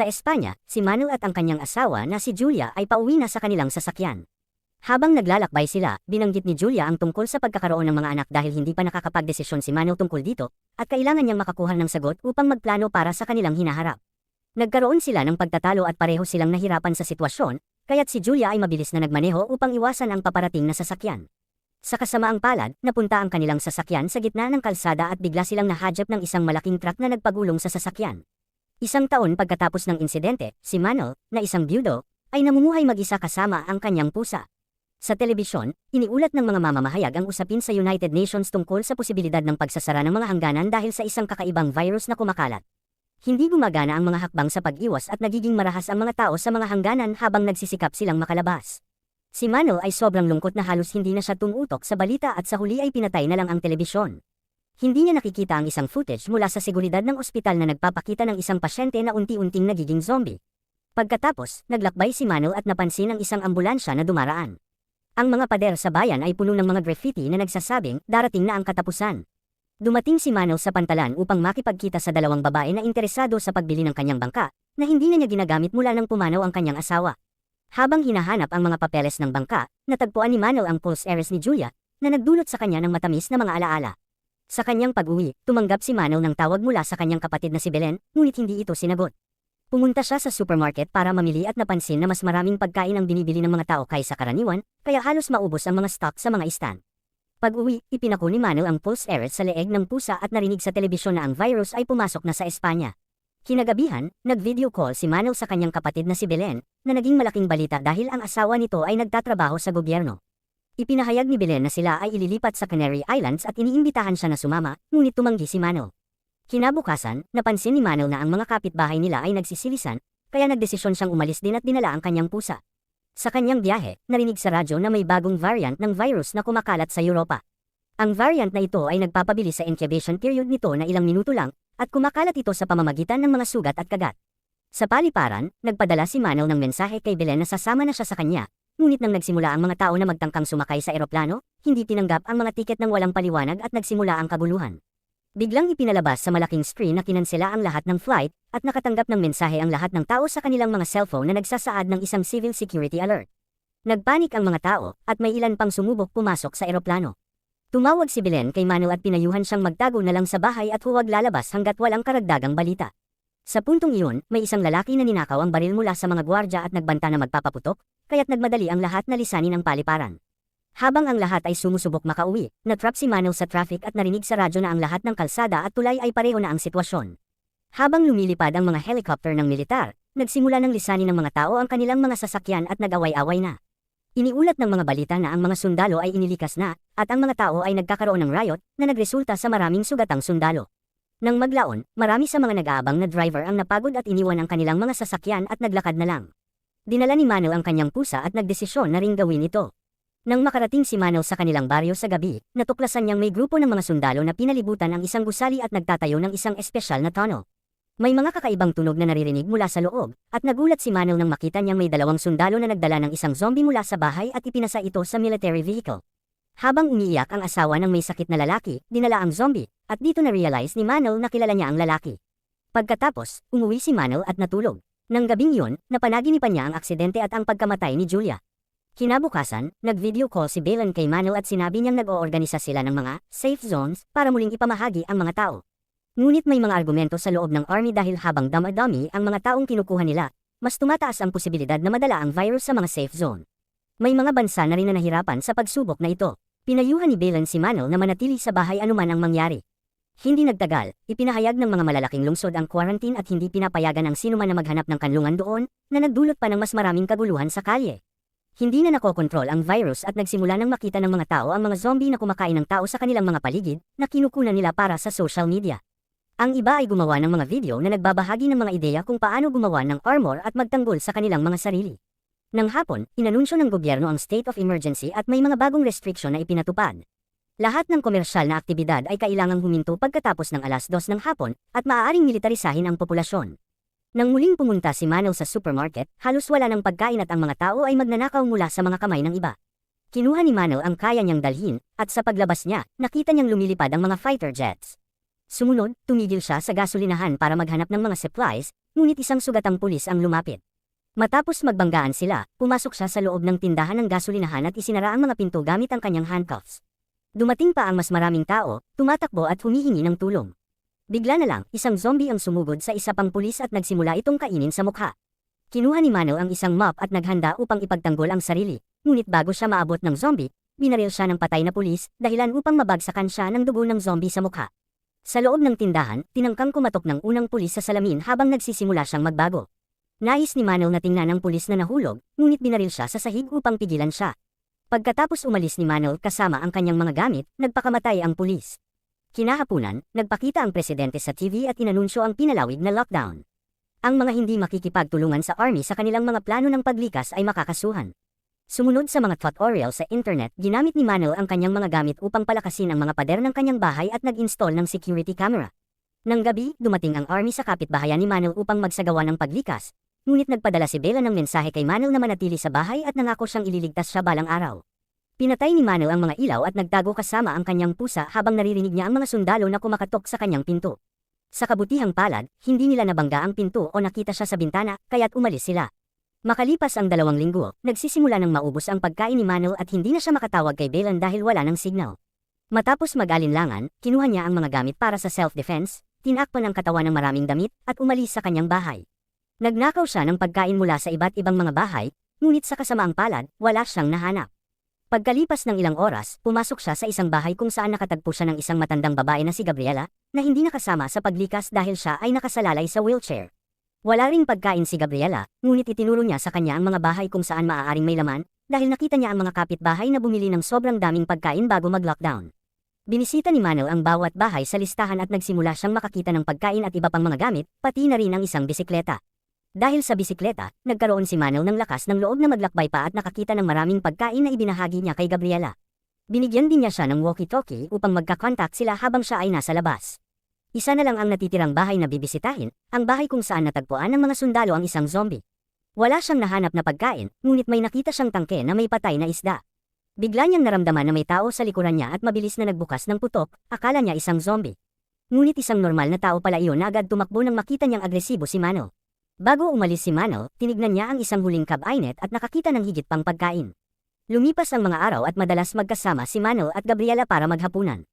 Sa Espanya, si Manuel at ang kanyang asawa na si Julia ay pauwi na sa kanilang sasakyan. Habang naglalakbay sila, binanggit ni Julia ang tungkol sa pagkakaroon ng mga anak dahil hindi pa nakakapagdesisyon si Manuel tungkol dito, at kailangan niyang makakuha ng sagot upang magplano para sa kanilang hinaharap. Nagkaroon sila ng pagtatalo at pareho silang nahirapan sa sitwasyon, kaya't si Julia ay mabilis na nagmaneho upang iwasan ang paparating na sasakyan. Sa kasamaang palad, napunta ang kanilang sasakyan sa gitna ng kalsada at bigla silang nahadjap ng isang malaking truck na nagpagulong sa sasakyan. Isang taon pagkatapos ng insidente, si Manuel, na isang byudo, ay namumuhay mag-isa kasama ang kanyang pusa. Sa telebisyon, iniulat ng mga mamamahayag ang usapin sa United Nations tungkol sa posibilidad ng pagsasara ng mga hangganan dahil sa isang kakaibang virus na kumakalat. Hindi gumagana ang mga hakbang sa pag-iwas at nagiging marahas ang mga tao sa mga hangganan habang nagsisikap silang makalabas. Si Manuel ay sobrang lungkot na halos hindi na siya tumutok sa balita at sa huli ay pinatay na lang ang telebisyon. Hindi niya nakikita ang isang footage mula sa seguridad ng ospital na nagpapakita ng isang pasyente na unti-unting nagiging zombie. Pagkatapos, naglakbay si Manuel at napansin ang isang ambulansya na dumaraan. Ang mga pader sa bayan ay puno ng mga graffiti na nagsasabing darating na ang katapusan. Dumating si Manuel sa pantalan upang makipagkita sa dalawang babae na interesado sa pagbili ng kanyang bangka, na hindi na niya ginagamit mula nang pumanaw ang kanyang asawa. Habang hinahanap ang mga papeles ng bangka, natagpuan ni Manuel ang pulse heiress ni Julia, na nagdulot sa kanya ng matamis na mga alaala. Sa kanyang pag-uwi, tumanggap si Manuel ng tawag mula sa kanyang kapatid na si Belen, ngunit hindi ito sinagot. Pumunta siya sa supermarket para mamili at napansin na mas maraming pagkain ang binibili ng mga tao kaysa karaniwan, kaya halos maubos ang mga stock sa mga istan. Pag-uwi, ipinako ni Manuel ang pulse heiress sa leeg ng pusa at narinig sa telebisyon na ang virus ay pumasok na sa Espanya. Kinagabihan, nag-video call si Manuel sa kanyang kapatid na si Belen, na naging malaking balita dahil ang asawa nito ay nagtatrabaho sa gobyerno. Ipinahayag ni Belen na sila ay ililipat sa Canary Islands at iniimbitahan siya na sumama, ngunit tumanggi si Manuel. Kinabukasan, napansin ni Manuel na ang mga kapitbahay nila ay nagsisilisan, kaya nagdesisyon siyang umalis din at dinala ang kanyang pusa. Sa kanyang biyahe, narinig sa radyo na may bagong variant ng virus na kumakalat sa Europa. Ang variant na ito ay nagpapabilis sa incubation period nito na ilang minuto lang, at kumakalat ito sa pamamagitan ng mga sugat at kagat. Sa paliparan, nagpadala si Manuel ng mensahe kay Belen na sasama na siya sa kanya, Ngunit nang nagsimula ang mga tao na magtangkang sumakay sa eroplano, hindi tinanggap ang mga tiket ng walang paliwanag at nagsimula ang kaguluhan. Biglang ipinalabas sa malaking screen na kinansela ang lahat ng flight at nakatanggap ng mensahe ang lahat ng tao sa kanilang mga cellphone na nagsasaad ng isang civil security alert. Nagpanik ang mga tao at may ilan pang sumubok pumasok sa eroplano. Tumawag si Belen kay Manuel at pinayuhan siyang magtago na lang sa bahay at huwag lalabas hanggat walang karagdagang balita. Sa puntong iyon, may isang lalaki na ninakaw ang baril mula sa mga gwardya at nagbanta na magpapaputok, kaya't nagmadali ang lahat na lisanin ang paliparan. Habang ang lahat ay sumusubok makauwi, natrap si Manuel sa traffic at narinig sa radyo na ang lahat ng kalsada at tulay ay pareho na ang sitwasyon. Habang lumilipad ang mga helicopter ng militar, nagsimula ng lisanin ng mga tao ang kanilang mga sasakyan at nag-away-away na. Iniulat ng mga balita na ang mga sundalo ay inilikas na, at ang mga tao ay nagkakaroon ng riot na nagresulta sa maraming sugatang sundalo. Nang maglaon, marami sa mga nag-aabang na driver ang napagod at iniwan ang kanilang mga sasakyan at naglakad na lang. Dinala ni Manuel ang kanyang pusa at nagdesisyon na ring gawin ito. Nang makarating si Manuel sa kanilang baryo sa gabi, natuklasan niyang may grupo ng mga sundalo na pinalibutan ang isang gusali at nagtatayo ng isang espesyal na tunnel. May mga kakaibang tunog na naririnig mula sa loob, at nagulat si Manuel nang makita niyang may dalawang sundalo na nagdala ng isang zombie mula sa bahay at ipinasa ito sa military vehicle. Habang umiiyak ang asawa ng may sakit na lalaki, dinala ang zombie, at dito na-realize ni Manuel na kilala niya ang lalaki. Pagkatapos, umuwi si Manuel at natulog. Nang gabing yun, napanaginipan niya ang aksidente at ang pagkamatay ni Julia. Kinabukasan, nag-video call si Belen kay Manuel at sinabi niyang nag-oorganisa sila ng mga safe zones para muling ipamahagi ang mga tao. Ngunit may mga argumento sa loob ng army dahil habang damadami ang mga taong kinukuha nila, mas tumataas ang posibilidad na madala ang virus sa mga safe zone. May mga bansa na rin na nahirapan sa pagsubok na ito. Pinayuhan ni Belen si Manuel na manatili sa bahay anuman ang mangyari. Hindi nagtagal, ipinahayag ng mga malalaking lungsod ang quarantine at hindi pinapayagan ang sinuman na maghanap ng kanlungan doon, na nagdulot pa ng mas maraming kaguluhan sa kalye. Hindi na nakokontrol ang virus at nagsimula nang makita ng mga tao ang mga zombie na kumakain ng tao sa kanilang mga paligid na kinukunan nila para sa social media. Ang iba ay gumawa ng mga video na nagbabahagi ng mga ideya kung paano gumawa ng armor at magtanggol sa kanilang mga sarili. Nang hapon, inanunsyo ng gobyerno ang state of emergency at may mga bagong restriction na ipinatupad. Lahat ng komersyal na aktibidad ay kailangang huminto pagkatapos ng alas 2 ng hapon at maaaring militarisahin ang populasyon. Nang muling pumunta si Manaw sa supermarket, halos wala ng pagkain at ang mga tao ay magnanakaw mula sa mga kamay ng iba. Kinuha ni Manaw ang kaya niyang dalhin, at sa paglabas niya, nakita niyang lumilipad ang mga fighter jets. Sumunod, tumigil siya sa gasolinahan para maghanap ng mga supplies, ngunit isang sugatang pulis ang lumapit. Matapos magbanggaan sila, pumasok siya sa loob ng tindahan ng gasolinahan at isinara ang mga pinto gamit ang kanyang handcuffs. Dumating pa ang mas maraming tao, tumatakbo at humihingi ng tulong. Bigla na lang, isang zombie ang sumugod sa isa pang pulis at nagsimula itong kainin sa mukha. Kinuha ni Mano ang isang mop at naghanda upang ipagtanggol ang sarili, ngunit bago siya maabot ng zombie, binaril siya ng patay na pulis, dahilan upang mabagsakan siya ng dugo ng zombie sa mukha. Sa loob ng tindahan, tinangkang kumatok ng unang pulis sa salamin habang nagsisimula siyang magbago. Nais ni Manel na tingnan ng pulis na nahulog, ngunit binaril siya sa sahig upang pigilan siya. Pagkatapos umalis ni Manel kasama ang kanyang mga gamit, nagpakamatay ang pulis. Kinahapunan, nagpakita ang presidente sa TV at inanunsyo ang pinalawig na lockdown. Ang mga hindi makikipagtulungan sa army sa kanilang mga plano ng paglikas ay makakasuhan. Sumunod sa mga tutorial sa internet, ginamit ni Manel ang kanyang mga gamit upang palakasin ang mga pader ng kanyang bahay at nag-install ng security camera. Nang gabi, dumating ang army sa kapitbahayan ni Manel upang magsagawa ng paglikas, Ngunit nagpadala si Bella ng mensahe kay Manel na manatili sa bahay at nangako siyang ililigtas siya balang araw. Pinatay ni Manel ang mga ilaw at nagtago kasama ang kanyang pusa habang naririnig niya ang mga sundalo na kumakatok sa kanyang pinto. Sa kabutihang palad, hindi nila nabangga ang pinto o nakita siya sa bintana, kaya't umalis sila. Makalipas ang dalawang linggo, nagsisimula ng maubos ang pagkain ni Manel at hindi na siya makatawag kay Belan dahil wala ng signal. Matapos mag-alinlangan, kinuha niya ang mga gamit para sa self-defense, tinakpan ang katawan ng maraming damit, at umalis sa kanyang bahay. Nagnakaw siya ng pagkain mula sa iba't ibang mga bahay, ngunit sa kasamaang palad, wala siyang nahanap. Pagkalipas ng ilang oras, pumasok siya sa isang bahay kung saan nakatagpo siya ng isang matandang babae na si Gabriela, na hindi nakasama sa paglikas dahil siya ay nakasalalay sa wheelchair. Wala ring pagkain si Gabriela, ngunit itinuro niya sa kanya ang mga bahay kung saan maaaring may laman, dahil nakita niya ang mga kapitbahay na bumili ng sobrang daming pagkain bago mag-lockdown. Binisita ni Manuel ang bawat bahay sa listahan at nagsimula siyang makakita ng pagkain at iba pang mga gamit, pati na rin ang isang bisikleta. Dahil sa bisikleta, nagkaroon si Manel ng lakas ng loob na maglakbay pa at nakakita ng maraming pagkain na ibinahagi niya kay Gabriela. Binigyan din niya siya ng walkie-talkie upang magkakontak sila habang siya ay nasa labas. Isa na lang ang natitirang bahay na bibisitahin, ang bahay kung saan natagpuan ng mga sundalo ang isang zombie. Wala siyang nahanap na pagkain, ngunit may nakita siyang tangke na may patay na isda. Bigla niyang naramdaman na may tao sa likuran niya at mabilis na nagbukas ng putok, akala niya isang zombie. Ngunit isang normal na tao pala iyon na agad tumakbo nang makita niyang agresibo si Manel. Bago umalis si Manel, tinignan niya ang isang huling kabainet at nakakita ng higit pang pagkain. Lumipas ang mga araw at madalas magkasama si Manel at Gabriela para maghapunan.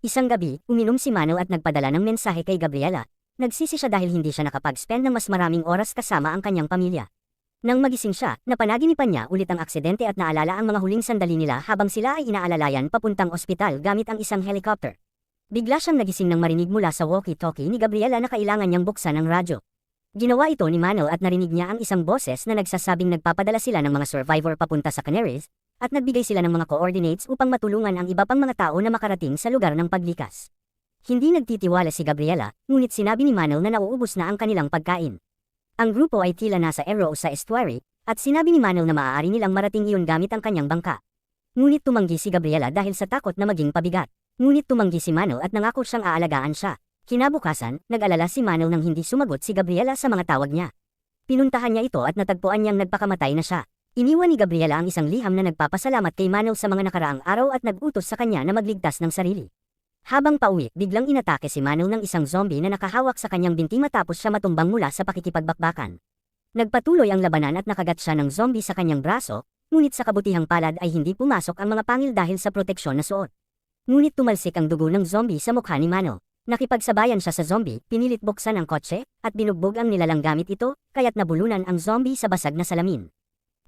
Isang gabi, uminom si Manel at nagpadala ng mensahe kay Gabriela. Nagsisi siya dahil hindi siya nakapag-spend ng mas maraming oras kasama ang kanyang pamilya. Nang magising siya, napanaginipan niya ulit ang aksidente at naalala ang mga huling sandali nila habang sila ay inaalalayan papuntang ospital gamit ang isang helicopter. Bigla siyang nagising nang marinig mula sa walkie-talkie ni Gabriela na kailangan niyang buksan ang radyo. Ginawa ito ni Manel at narinig niya ang isang boses na nagsasabing nagpapadala sila ng mga survivor papunta sa Canaries, at nagbigay sila ng mga coordinates upang matulungan ang iba pang mga tao na makarating sa lugar ng paglikas. Hindi nagtitiwala si Gabriela, ngunit sinabi ni Manel na nauubos na ang kanilang pagkain. Ang grupo ay tila nasa Ero sa estuary, at sinabi ni Manel na maaari nilang marating iyon gamit ang kanyang bangka. Ngunit tumanggi si Gabriela dahil sa takot na maging pabigat. Ngunit tumanggi si Manel at nangako siyang aalagaan siya. Kinabukasan, nag-alala si Manel nang hindi sumagot si Gabriela sa mga tawag niya. Pinuntahan niya ito at natagpuan niyang nagpakamatay na siya. Iniwan ni Gabriela ang isang liham na nagpapasalamat kay Manel sa mga nakaraang araw at nagutos sa kanya na magligtas ng sarili. Habang pauwi, biglang inatake si Manel ng isang zombie na nakahawak sa kanyang binti matapos siya matumbang mula sa pakikipagbakbakan. Nagpatuloy ang labanan at nakagat siya ng zombie sa kanyang braso, ngunit sa kabutihang palad ay hindi pumasok ang mga pangil dahil sa proteksyon na suot. Ngunit tumalsik ang dugo ng zombie sa mukha ni Manel. Nakipagsabayan siya sa zombie, pinilit buksan ang kotse, at binugbog ang nilalang gamit ito, kaya't nabulunan ang zombie sa basag na salamin.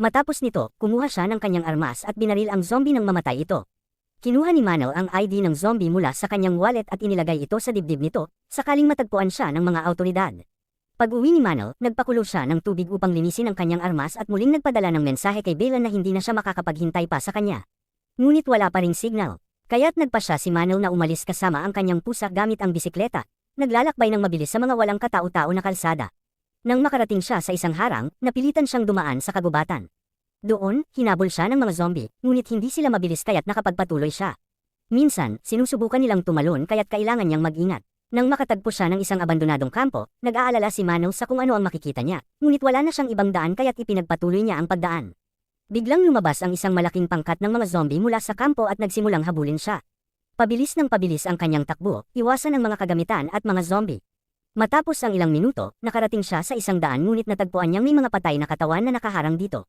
Matapos nito, kumuha siya ng kanyang armas at binaril ang zombie nang mamatay ito. Kinuha ni Manel ang ID ng zombie mula sa kanyang wallet at inilagay ito sa dibdib nito, sakaling matagpuan siya ng mga autoridad. Pag-uwi ni Manel, nagpakulo siya ng tubig upang linisin ang kanyang armas at muling nagpadala ng mensahe kay Bela na hindi na siya makakapaghintay pa sa kanya. Ngunit wala pa ring signal. Kaya't nagpa siya si Manel na umalis kasama ang kanyang pusa gamit ang bisikleta, naglalakbay ng mabilis sa mga walang katao-tao na kalsada. Nang makarating siya sa isang harang, napilitan siyang dumaan sa kagubatan. Doon, hinabol siya ng mga zombie, ngunit hindi sila mabilis kaya't nakapagpatuloy siya. Minsan, sinusubukan nilang tumalon kaya't kailangan niyang mag-ingat. Nang makatagpo siya ng isang abandonadong kampo, nag-aalala si Manel sa kung ano ang makikita niya, ngunit wala na siyang ibang daan kaya't ipinagpatuloy niya ang pagdaan. Biglang lumabas ang isang malaking pangkat ng mga zombie mula sa kampo at nagsimulang habulin siya. Pabilis ng pabilis ang kanyang takbo, iwasan ang mga kagamitan at mga zombie. Matapos ang ilang minuto, nakarating siya sa isang daan ngunit natagpuan niyang may mga patay na katawan na nakaharang dito.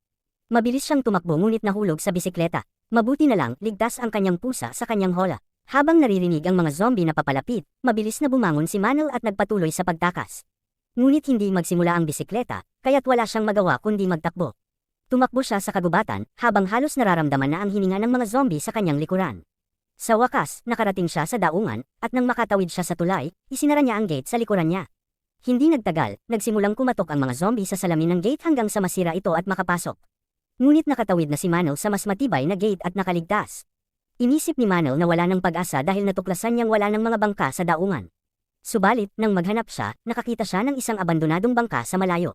Mabilis siyang tumakbo ngunit nahulog sa bisikleta. Mabuti na lang, ligtas ang kanyang pusa sa kanyang hola. Habang naririnig ang mga zombie na papalapit, mabilis na bumangon si Manel at nagpatuloy sa pagtakas. Ngunit hindi magsimula ang bisikleta, kaya't wala siyang magawa kundi magtakbo. Tumakbo siya sa kagubatan, habang halos nararamdaman na ang hininga ng mga zombie sa kanyang likuran. Sa wakas, nakarating siya sa daungan, at nang makatawid siya sa tulay, isinara niya ang gate sa likuran niya. Hindi nagtagal, nagsimulang kumatok ang mga zombie sa salamin ng gate hanggang sa masira ito at makapasok. Ngunit nakatawid na si Manel sa mas matibay na gate at nakaligtas. Inisip ni Manel na wala ng pag-asa dahil natuklasan niyang wala ng mga bangka sa daungan. Subalit, nang maghanap siya, nakakita siya ng isang abandonadong bangka sa malayo.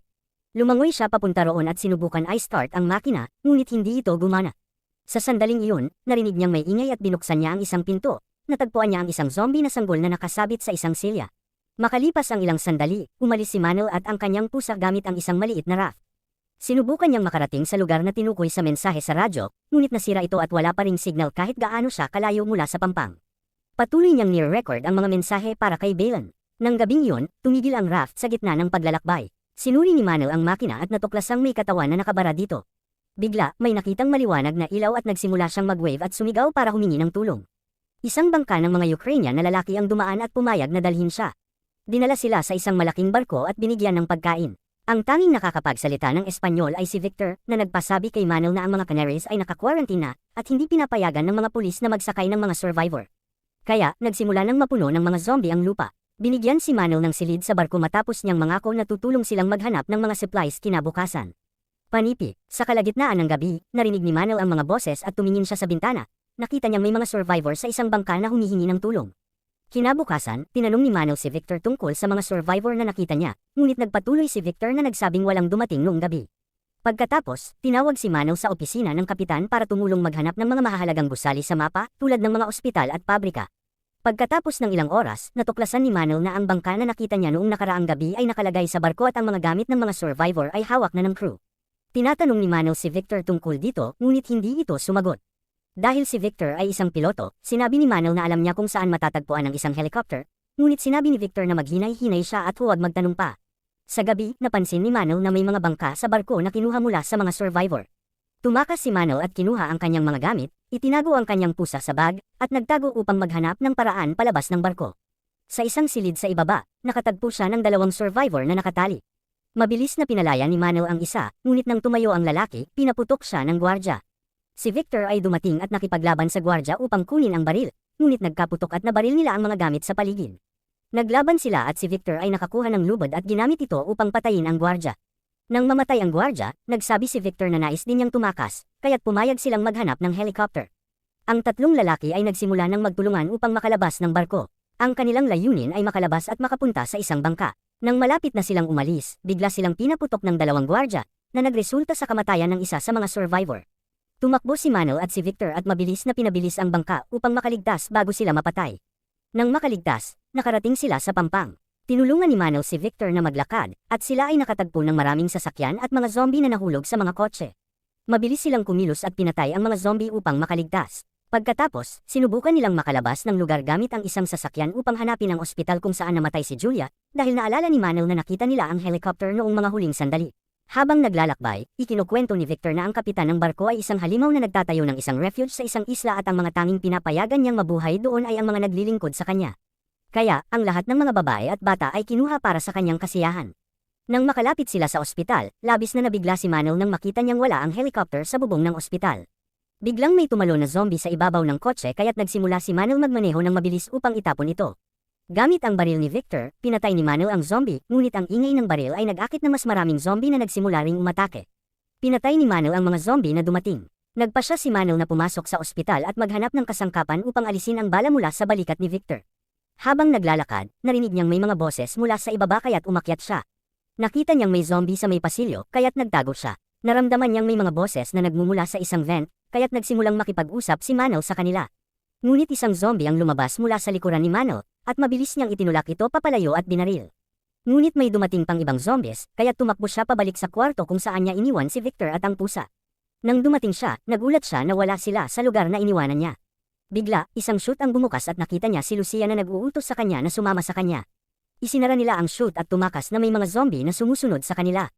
Lumangoy siya papunta roon at sinubukan i-start ang makina, ngunit hindi ito gumana. Sa sandaling iyon, narinig niyang may ingay at binuksan niya ang isang pinto. Natagpuan niya ang isang zombie na sanggol na nakasabit sa isang silya. Makalipas ang ilang sandali, umalis si Manel at ang kanyang pusa gamit ang isang maliit na raft. Sinubukan niyang makarating sa lugar na tinukoy sa mensahe sa radyo, ngunit nasira ito at wala pa ring signal kahit gaano siya kalayo mula sa pampang. Patuloy niyang near-record ang mga mensahe para kay Balan. Nang gabing iyon, tumigil ang raft sa gitna ng paglalakbay. Sinuri ni Manel ang makina at natuklasang may katawan na nakabara dito. Bigla, may nakitang maliwanag na ilaw at nagsimula siyang mag-wave at sumigaw para humingi ng tulong. Isang bangka ng mga Ukrainian na lalaki ang dumaan at pumayag na dalhin siya. Dinala sila sa isang malaking barko at binigyan ng pagkain. Ang tanging nakakapagsalita ng Espanyol ay si Victor, na nagpasabi kay Manel na ang mga Canaries ay naka-quarantine na at hindi pinapayagan ng mga pulis na magsakay ng mga survivor. Kaya, nagsimula ng mapuno ng mga zombie ang lupa. Binigyan si Manel ng silid sa barko matapos niyang mangako na tutulong silang maghanap ng mga supplies kinabukasan. Panipi, sa kalagitnaan ng gabi, narinig ni Manel ang mga boses at tumingin siya sa bintana. Nakita niyang may mga survivor sa isang bangka na humihingi ng tulong. Kinabukasan, tinanong ni Manel si Victor tungkol sa mga survivor na nakita niya, ngunit nagpatuloy si Victor na nagsabing walang dumating noong gabi. Pagkatapos, tinawag si Manel sa opisina ng kapitan para tumulong maghanap ng mga mahahalagang gusali sa mapa tulad ng mga ospital at pabrika. Pagkatapos ng ilang oras, natuklasan ni Manel na ang bangka na nakita niya noong nakaraang gabi ay nakalagay sa barko at ang mga gamit ng mga survivor ay hawak na ng crew. Tinatanong ni Manel si Victor tungkol dito, ngunit hindi ito sumagot. Dahil si Victor ay isang piloto, sinabi ni Manel na alam niya kung saan matatagpuan ang isang helicopter, ngunit sinabi ni Victor na maghinay-hinay siya at huwag magtanong pa. Sa gabi, napansin ni Manel na may mga bangka sa barko na kinuha mula sa mga survivor. Tumakas si Manel at kinuha ang kanyang mga gamit, itinago ang kanyang pusa sa bag, at nagtago upang maghanap ng paraan palabas ng barko. Sa isang silid sa ibaba, nakatagpo siya ng dalawang survivor na nakatali. Mabilis na pinalaya ni Manel ang isa, ngunit nang tumayo ang lalaki, pinaputok siya ng gwardya. Si Victor ay dumating at nakipaglaban sa gwardya upang kunin ang baril, ngunit nagkaputok at nabaril nila ang mga gamit sa paligid. Naglaban sila at si Victor ay nakakuha ng lubad at ginamit ito upang patayin ang gwardya. Nang mamatay ang gwardya, nagsabi si Victor na nais din niyang tumakas, kaya't pumayag silang maghanap ng helicopter. Ang tatlong lalaki ay nagsimula ng magtulungan upang makalabas ng barko. Ang kanilang layunin ay makalabas at makapunta sa isang bangka. Nang malapit na silang umalis, bigla silang pinaputok ng dalawang gwardya, na nagresulta sa kamatayan ng isa sa mga survivor. Tumakbo si Manel at si Victor at mabilis na pinabilis ang bangka upang makaligtas bago sila mapatay. Nang makaligtas, nakarating sila sa pampang. Tinulungan ni Manel si Victor na maglakad, at sila ay nakatagpo ng maraming sasakyan at mga zombie na nahulog sa mga kotse. Mabilis silang kumilos at pinatay ang mga zombie upang makaligtas. Pagkatapos, sinubukan nilang makalabas ng lugar gamit ang isang sasakyan upang hanapin ang ospital kung saan namatay si Julia, dahil naalala ni Manel na nakita nila ang helicopter noong mga huling sandali. Habang naglalakbay, ikinukwento ni Victor na ang kapitan ng barko ay isang halimaw na nagtatayo ng isang refuge sa isang isla at ang mga tanging pinapayagan niyang mabuhay doon ay ang mga naglilingkod sa kanya. Kaya, ang lahat ng mga babae at bata ay kinuha para sa kanyang kasiyahan. Nang makalapit sila sa ospital, labis na nabigla si Manel nang makita niyang wala ang helicopter sa bubong ng ospital. Biglang may tumalo na zombie sa ibabaw ng kotse kaya't nagsimula si Manel magmaneho ng mabilis upang itapon ito. Gamit ang baril ni Victor, pinatay ni Manel ang zombie, ngunit ang ingay ng baril ay nag-akit na mas maraming zombie na nagsimula ring umatake. Pinatay ni Manel ang mga zombie na dumating. Nagpa siya si Manel na pumasok sa ospital at maghanap ng kasangkapan upang alisin ang bala mula sa balikat ni Victor. Habang naglalakad, narinig niyang may mga boses mula sa ibaba kaya't umakyat siya. Nakita niyang may zombie sa may pasilyo kaya't nagtago siya. Naramdaman niyang may mga boses na nagmumula sa isang vent kaya't nagsimulang makipag-usap si Manel sa kanila. Ngunit isang zombie ang lumabas mula sa likuran ni Manel, at mabilis niyang itinulak ito papalayo at binaril. Ngunit may dumating pang ibang zombies, kaya tumakbo siya pabalik sa kwarto kung saan niya iniwan si Victor at ang pusa. Nang dumating siya, nagulat siya na wala sila sa lugar na iniwanan niya. Bigla, isang shoot ang bumukas at nakita niya si Lucia na nag-uutos sa kanya na sumama sa kanya. Isinara nila ang chute at tumakas na may mga zombie na sumusunod sa kanila.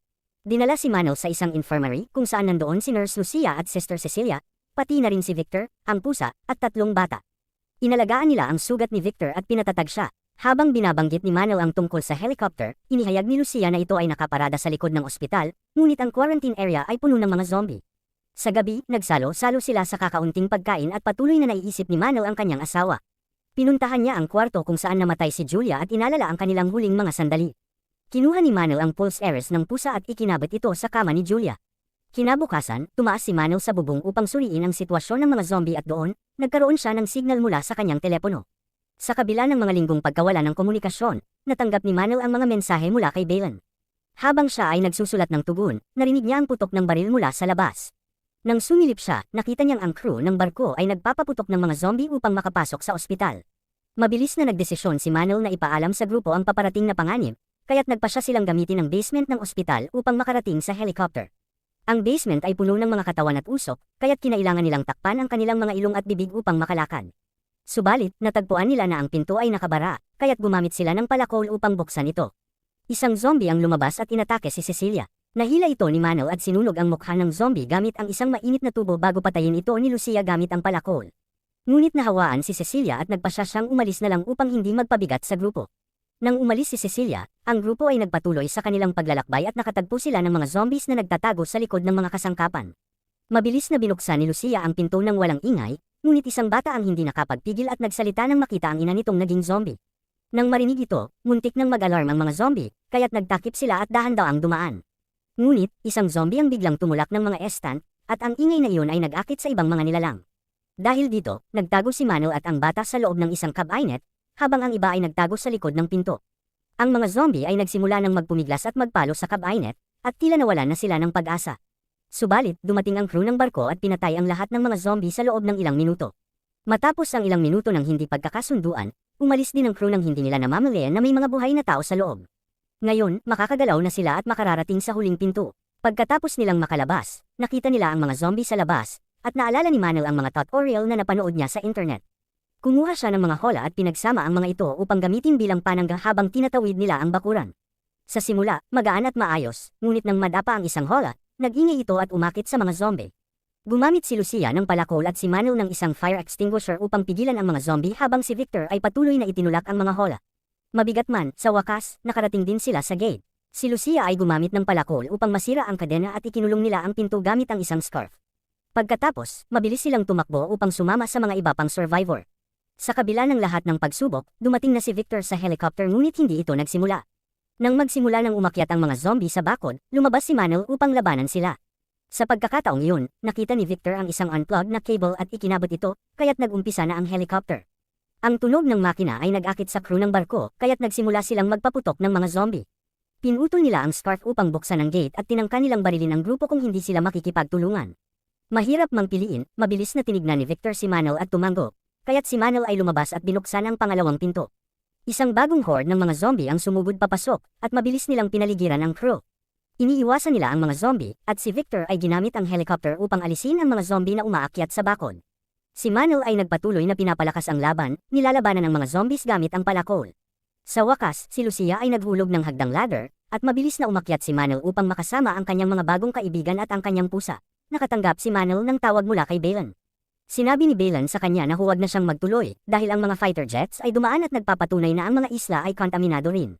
Dinala si Manel sa isang infirmary kung saan nandoon si Nurse Lucia at Sister Cecilia, pati na rin si Victor, ang pusa, at tatlong bata. Inalagaan nila ang sugat ni Victor at pinatatag siya. Habang binabanggit ni Manel ang tungkol sa helicopter, inihayag ni Lucia na ito ay nakaparada sa likod ng ospital, ngunit ang quarantine area ay puno ng mga zombie. Sa gabi, nagsalo-salo sila sa kakaunting pagkain at patuloy na naiisip ni Manel ang kanyang asawa. Pinuntahan niya ang kwarto kung saan namatay si Julia at inalala ang kanilang huling mga sandali. Kinuha ni Manel ang pulse eres ng pusa at ikinabit ito sa kama ni Julia. Kinabukasan, tumaas si Manel sa bubong upang suriin ang sitwasyon ng mga zombie at doon, nagkaroon siya ng signal mula sa kanyang telepono. Sa kabila ng mga linggong pagkawala ng komunikasyon, natanggap ni Manel ang mga mensahe mula kay Balin. Habang siya ay nagsusulat ng tugon, narinig niya ang putok ng baril mula sa labas. Nang sumilip siya, nakita niyang ang crew ng barko ay nagpapaputok ng mga zombie upang makapasok sa ospital. Mabilis na nagdesisyon si Manel na ipaalam sa grupo ang paparating na panganib, kaya't nagpa siya silang gamitin ang basement ng ospital upang makarating sa helicopter. Ang basement ay puno ng mga katawan at usok, kaya't kinailangan nilang takpan ang kanilang mga ilong at bibig upang makalakad. Subalit, natagpuan nila na ang pinto ay nakabara, kaya't gumamit sila ng palakol upang buksan ito. Isang zombie ang lumabas at inatake si Cecilia. Nahila ito ni Manel at sinunog ang mukha ng zombie gamit ang isang mainit na tubo bago patayin ito ni Lucia gamit ang palakol. Ngunit nahawaan si Cecilia at nagpasya siyang umalis na lang upang hindi magpabigat sa grupo. Nang umalis si Cecilia, ang grupo ay nagpatuloy sa kanilang paglalakbay at nakatagpo sila ng mga zombies na nagtatago sa likod ng mga kasangkapan. Mabilis na binuksan ni Lucia ang pinto ng walang ingay, ngunit isang bata ang hindi nakapagpigil at nagsalita nang makita ang ina nitong naging zombie. Nang marinig ito, muntik nang mag-alarm ang mga zombie, kaya't nagtakip sila at dahan daw ang dumaan. Ngunit, isang zombie ang biglang tumulak ng mga estan, at ang ingay na iyon ay nag-akit sa ibang mga nilalang. Dahil dito, nagtago si Manel at ang bata sa loob ng isang cabinet, habang ang iba ay nagtago sa likod ng pinto. Ang mga zombie ay nagsimula ng magpumiglas at magpalo sa cabinet, at tila nawalan na sila ng pag-asa. Subalit, dumating ang crew ng barko at pinatay ang lahat ng mga zombie sa loob ng ilang minuto. Matapos ang ilang minuto ng hindi pagkakasunduan, umalis din ang crew ng hindi nila namamalayan na may mga buhay na tao sa loob. Ngayon, makakagalaw na sila at makararating sa huling pinto. Pagkatapos nilang makalabas, nakita nila ang mga zombie sa labas, at naalala ni Manel ang mga tutorial na napanood niya sa internet. Kumuha siya ng mga hola at pinagsama ang mga ito upang gamitin bilang panangga habang tinatawid nila ang bakuran. Sa simula, magaan at maayos, ngunit nang madapa ang isang hola, nag-ingay ito at umakit sa mga zombie. Gumamit si Lucia ng palakol at si Manel ng isang fire extinguisher upang pigilan ang mga zombie habang si Victor ay patuloy na itinulak ang mga hola. Mabigat man, sa wakas, nakarating din sila sa gate. Si Lucia ay gumamit ng palakol upang masira ang kadena at ikinulong nila ang pinto gamit ang isang scarf. Pagkatapos, mabilis silang tumakbo upang sumama sa mga iba pang survivor. Sa kabila ng lahat ng pagsubok, dumating na si Victor sa helicopter ngunit hindi ito nagsimula. Nang magsimula ng umakyat ang mga zombie sa bakod, lumabas si Manel upang labanan sila. Sa pagkakataong iyon, nakita ni Victor ang isang unplugged na cable at ikinabot ito, kaya't nagumpisa na ang helicopter. Ang tunog ng makina ay nag-akit sa crew ng barko, kaya't nagsimula silang magpaputok ng mga zombie. Pinutol nila ang scarf upang buksan ang gate at tinangka nilang barilin ang grupo kung hindi sila makikipagtulungan. Mahirap mang piliin, mabilis na tinignan ni Victor si Manel at tumango, kaya't si Manel ay lumabas at binuksan ang pangalawang pinto. Isang bagong horde ng mga zombie ang sumugod papasok, at mabilis nilang pinaligiran ang crew. Iniiwasan nila ang mga zombie, at si Victor ay ginamit ang helicopter upang alisin ang mga zombie na umaakyat sa bakod. Si Manel ay nagpatuloy na pinapalakas ang laban, nilalabanan ng mga zombies gamit ang palakol. Sa wakas, si Lucia ay naghulog ng hagdang ladder, at mabilis na umakyat si Manel upang makasama ang kanyang mga bagong kaibigan at ang kanyang pusa. Nakatanggap si Manel ng tawag mula kay Balan. Sinabi ni Balan sa kanya na huwag na siyang magtuloy dahil ang mga fighter jets ay dumaan at nagpapatunay na ang mga isla ay kontaminado rin.